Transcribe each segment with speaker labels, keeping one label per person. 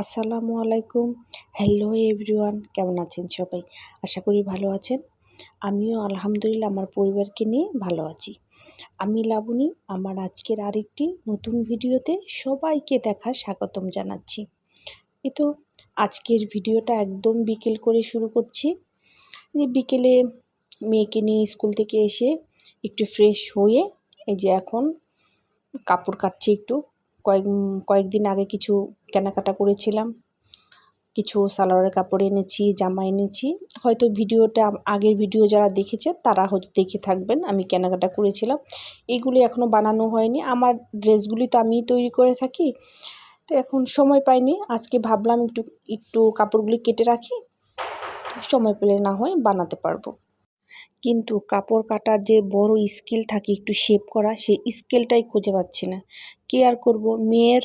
Speaker 1: আসসালামু আলাইকুম। Hello everyone কেমন আছেন সবাই? আশা করি ভালো আছেন। আমিও আলহামদুলিল্লাহ আমার পরিবারকে নিয়ে ভালো আছি। আমি লাবণী, আমার আজকের আরেকটি নতুন ভিডিওতে সবাইকে দেখা স্বাগতম জানাচ্ছি। এই তো আজকের ভিডিওটা একদম বিকেল করে শুরু করছি। যে বিকেলে মেয়েকে নিয়ে স্কুল থেকে এসে একটু ফ্রেশ হয়ে এই যে এখন কাপড় কাটছি একটু। কয়েক, কয়েকদিন আগে কিছু কেনাকাটা করেছিলাম। কিছু সালোয়ারের কাপড় এনেছি, জামা এনেছি। হয়তো ভিডিওটা আগের ভিডিও যারা দেখেছে, তারা হয়তো দেখে থাকবেন, আমি কেনাকাটা করেছিলাম। এইগুলি এখনও বানানো হয়নি। আমার ড্রেসগুলি তো আমিই তৈরি করে থাকি। তো এখন সময় পাইনি। আজকে ভাবলাম একটু একটু কাপড়গুলি কেটে রাখি। সময় পেলে না হয় বানাতে পারব। কিন্তু কাপড় কাটার যে বড় স্কিল থাকে একটু শেপ করা, সেই স্কেলটাই খুঁজে পাচ্ছি না। কে আর করব? মেয়ের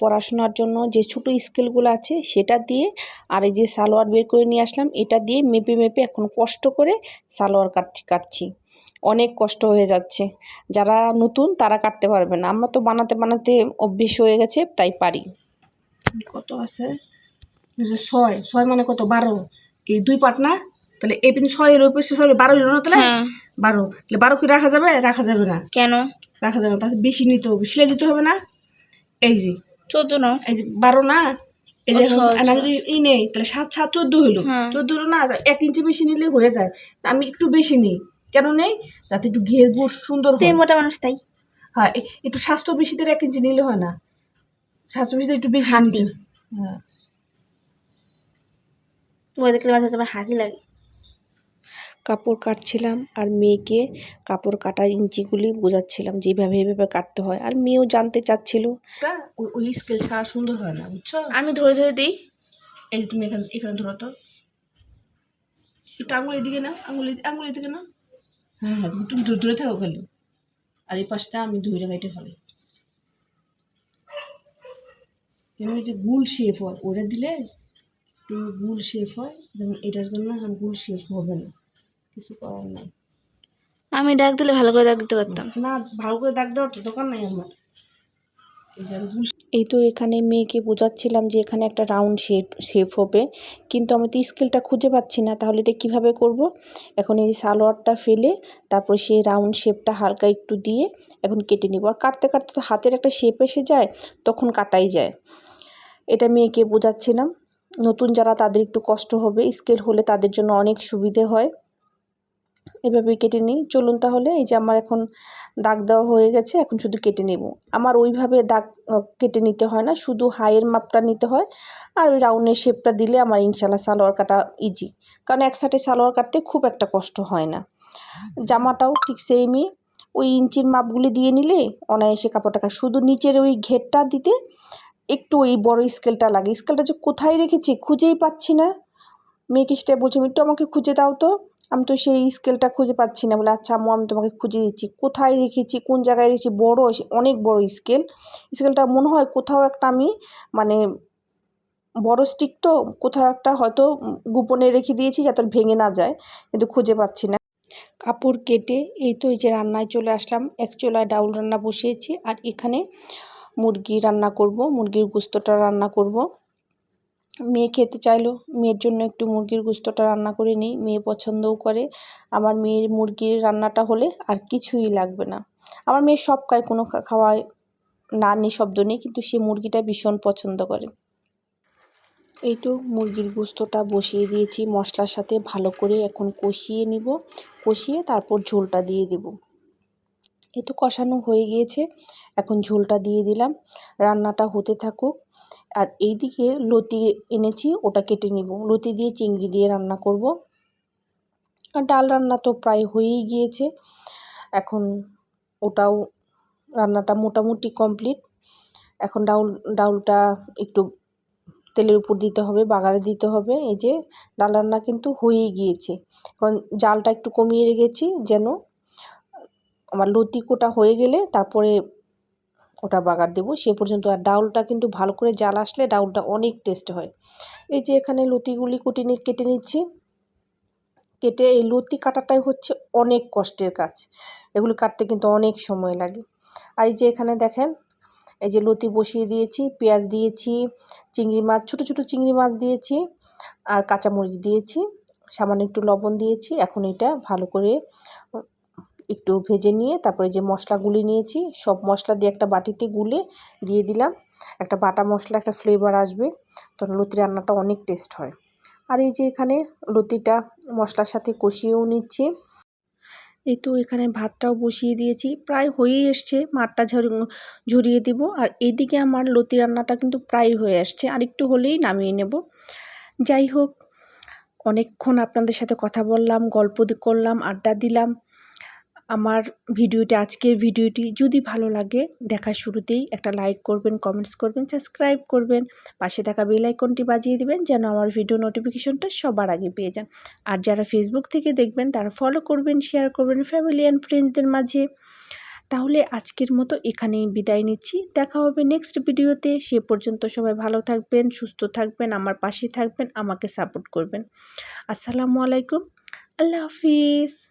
Speaker 1: পড়াশোনার জন্য যে ছোটো স্কেলগুলো আছে, সেটা দিয়ে আর এই যে সালোয়ার বের করে নিয়ে আসলাম, এটা দিয়ে মেপে মেপে এখন কষ্ট করে সালোয়ার কাটছি কাটছি। অনেক কষ্ট হয়ে যাচ্ছে। যারা নতুন, তারা কাটতে পারবে না। আমরা তো বানাতে বানাতে অভ্যেস হয়ে গেছে, তাই পারি।
Speaker 2: কত আছে? ছয় ছয় মানে কত? বারো। এই দুই পাট না? তাহলে এই পিন ছয়ের ওই পাশে ছয় বারো হলো না তাহলে?
Speaker 3: হ্যাঁ।
Speaker 2: বারো। তাহলে বারো কি রাখা যাবে? রাখা যাবে না।
Speaker 3: কেন?
Speaker 2: রাখা যাবে না। তাহলে বেশি নিতে হবে। সিলাই দিতে হবে না? এই যে।
Speaker 3: চোদ্দ না?
Speaker 2: এই যে বারো না? এই যে
Speaker 3: ছয়,
Speaker 2: ই নেই তাহলে সাত সাত চোদ্দ হলো
Speaker 3: হ্যাঁ।
Speaker 2: চোদ্দ হলো না এক ইঞ্চি বেশি নিলে হয়ে যায়। আমি একটু বেশি নিই। কেন নেই? যাতে একটু ঘের গুড় সুন্দর হয়।
Speaker 3: মোটা মানুষ তাই?
Speaker 2: হ্যাঁ এ- একটু স্বাস্থ্য বেশিদের এক ইঞ্চি নিলে হয় না। স্বাস্থ্য বেশিদের একটু বেশি। নিতে হ্যাঁ।
Speaker 3: হাতি লাগে।
Speaker 1: কাপড় কাটছিলাম আর মেয়েকে কাপড় কাটার ইঞ্চিগুলি বোঝাচ্ছিলাম যেভাবে এভাবে কাটতে হয়। আর মেয়েও জানতে চাচ্ছিল।
Speaker 2: ওই স্কেল ছাড়া সুন্দর হয় না বুঝছ?
Speaker 3: আমি ধরে ধরে দিই।
Speaker 2: এই তুমি এখানে এখানে ধরো তো। একটু আঙুল এদিকে না আঙুল এদি- আঙুল এদিকে না হ্যাঁ হ্যাঁ তুমি দূরে দূরে থাকো খালি। আর এই পাশটা আমি ধুইরে কাইটে ফেলি। কেন যে গুল শেপ হয় ওটা দিলে একটু গুল শেপ হয় যেমন এটার জন্য গুল শেপ হবে না। কিছু করার নাই।
Speaker 3: আমি ডাক দিলে ভালো করে ডাক দিতে পারতাম।
Speaker 2: না ভালো করে দাগ দেওয়ার তো দোকান নাই আমার। এই
Speaker 1: তো এখানে মেয়েকে বোঝাচ্ছিলাম যে এখানে একটা রাউন্ড শেপ শেপ হবে। কিন্তু আমি তো স্কেলটা খুঁজে পাচ্ছি না তাহলে এটা কীভাবে করব? এখন এই সালোয়ারটা ফেলে তারপর সেই রাউন্ড শেপটা হালকা একটু দিয়ে এখন কেটে নিব। আর কাটতে কাটতে তো হাতের একটা শেপ এসে যায় তখন কাটাই যায়। এটা মেয়েকে বোঝাচ্ছিলাম। নতুন যারা তাদের একটু কষ্ট হবে স্কেল হলে তাদের জন্য অনেক সুবিধে হয়। এভাবে কেটে নিই। চলুন তাহলে, এই যে আমার এখন দাগ দেওয়া হয়ে গেছে, এখন শুধু কেটে নেব। আমার ওইভাবে দাগ কেটে নিতে হয় না, শুধু হাইয়ের মাপটা নিতে হয় আর ওই রাউন্ডের শেপটা দিলে আমার ইনশাল্লাহ সালোয়ার কাটা ইজি কারণ এক সাইডে সালোয়ার কাটতে খুব একটা কষ্ট হয় না। জামাটাও ঠিক সেমই ওই ইঞ্চির মাপগুলি দিয়ে নিলে অনায়াসে কাপড়টা শুধু নিচের ওই ঘেরটা দিতে একটু ওই বড় স্কেলটা লাগে। স্কেলটা যে কোথায় রেখেছি খুঁজেই পাচ্ছি না। মেয়েকে সেটা বলছি একটু আমাকে খুঁজে দাও তো। আমি তো সেই স্কেলটা খুঁজে পাচ্ছি না। বলে আচ্ছা আম্মু, আমি তোমাকে খুঁজে দিচ্ছি। কোথায় রেখেছি? কোন জায়গায় রেখেছি? বড় অনেক বড় স্কেল স্কেলটা মনে হয় কোথাও একটা আমি মানে বড় স্টিক তো কোথাও একটা হয়তো গোপনে রেখে দিয়েছি যাতে ভেঙে না যায়। কিন্তু খুঁজে পাচ্ছি না। কাপড় কেটে এই তো এই যে রান্নায় চলে আসলাম। এক চোলায় ডাউল রান্না বসিয়েছি আর এখানে মুরগি রান্না করব, মুরগির গুস্তটা রান্না করব। মেয়ে খেতে চাইলো। মেয়ের জন্য একটু মুরগির গুস্তটা রান্না করে নিই। মেয়ে পছন্দও করে। আমার মেয়ের মুরগির রান্নাটা হলে আর কিছুই লাগবে না। আমার মেয়ে সব খায়, কোনো খাওয়ায় না নেই শব্দ নেই, কিন্তু সে মুরগিটা ভীষণ পছন্দ করে। এই তো মুরগির গুস্তটা বসিয়ে দিয়েছি। মশলার সাথে ভালো করে এখন কষিয়ে নিব। কষিয়ে তারপর ঝোলটা দিয়ে দেব। এই তো কষানো হয়ে গিয়েছে। এখন ঝোলটা দিয়ে দিলাম। রান্নাটা হতে থাকুক। আর এইদিকে লতি এনেছি, ওটা কেটে নিব। লতি দিয়ে চিংড়ি দিয়ে রান্না করব। আর ডাল রান্না তো প্রায় হয়েই গিয়েছে। এখন ওটাও রান্নাটা মোটামুটি কমপ্লিট। এখন ডাউল, ডাউলটা একটু তেলের উপর দিতে হবে, বাগারে দিতে হবে। এই যে ডাল রান্না কিন্তু হয়েই গিয়েছে। এখন জালটা একটু কমিয়ে রেখেছি যেন আমার লতি কোটা হয়ে গেলে তারপরে ওটা বাগার দেবো। সে পর্যন্ত আর ডাউলটা কিন্তু ভালো করে জাল আসলে ডাউলটা অনেক টেস্ট হয়। এই যে এখানে লতিগুলি কুটি কেটে নিচ্ছি। কেটে এই লতি কাটাটাই হচ্ছে অনেক কষ্টের কাজ। এগুলো কাটতে কিন্তু অনেক সময় লাগে। আর এই যে এখানে দেখেন, এই যে লতি বসিয়ে দিয়েছি, পেঁয়াজ দিয়েছি, চিংড়ি মাছ, ছোট ছোট চিংড়ি মাছ দিয়েছি আর কাঁচামরিচ দিয়েছি। সামান্য একটু লবণ দিয়েছি। এখন এটা ভালো করে একটু ভেজে নিয়ে তারপরে যে মশলা গুলি নিয়েছি, সব মশলা দিয়ে একটা বাটিতে গুলে দিয়ে দিলাম। একটা বাটা মশলা, একটা ফ্লেভার আসবে তখন লতি রান্নাটা অনেক টেস্ট হয়। আর এই যে এখানে লতিটা মশলার সাথে কষিয়েও নিচ্ছি। এই তো এখানে ভাতটাও বসিয়ে দিয়েছি। প্রায় হয়েই এসছে, মাঠটা ঝরিয়ে দিব। আর এইদিকে আমার লতি রান্নাটা কিন্তু প্রায় হয়ে আসছে। আর একটু হলেই নামিয়ে নেব। যাই হোক, অনেকক্ষণ আপনাদের সাথে কথা বললাম, গল্প করলাম, আড্ডা দিলাম। আমার ভিডিওটি, আজকের ভিডিওটি যদি ভালো লাগে, দেখার শুরুতেই একটা লাইক করবেন কমেন্টস করবেন সাবস্ক্রাইব করবেন, পাশে থাকা বেল আইকনটি বাজিয়ে দিবেন, যেন আমার ভিডিও নোটিফিকেশনটা সবার আগে পেয়ে যান। আর যারা ফেসবুক থেকে দেখবেন, তারা ফলো করবেন শেয়ার করবেন ফ্যামিলি অ্যান্ড ফ্রেন্ডসদের মাঝে। তাহলে আজকের মতো এখানেই বিদায় নিচ্ছি। দেখা হবে নেক্সট ভিডিওতে। সে পর্যন্ত সবাই ভালো থাকবেন, সুস্থ থাকবেন, আমার পাশে থাকবেন, আমাকে সাপোর্ট করবেন। আসসালামু আলাইকুম। আল্লাহ হাফিজ।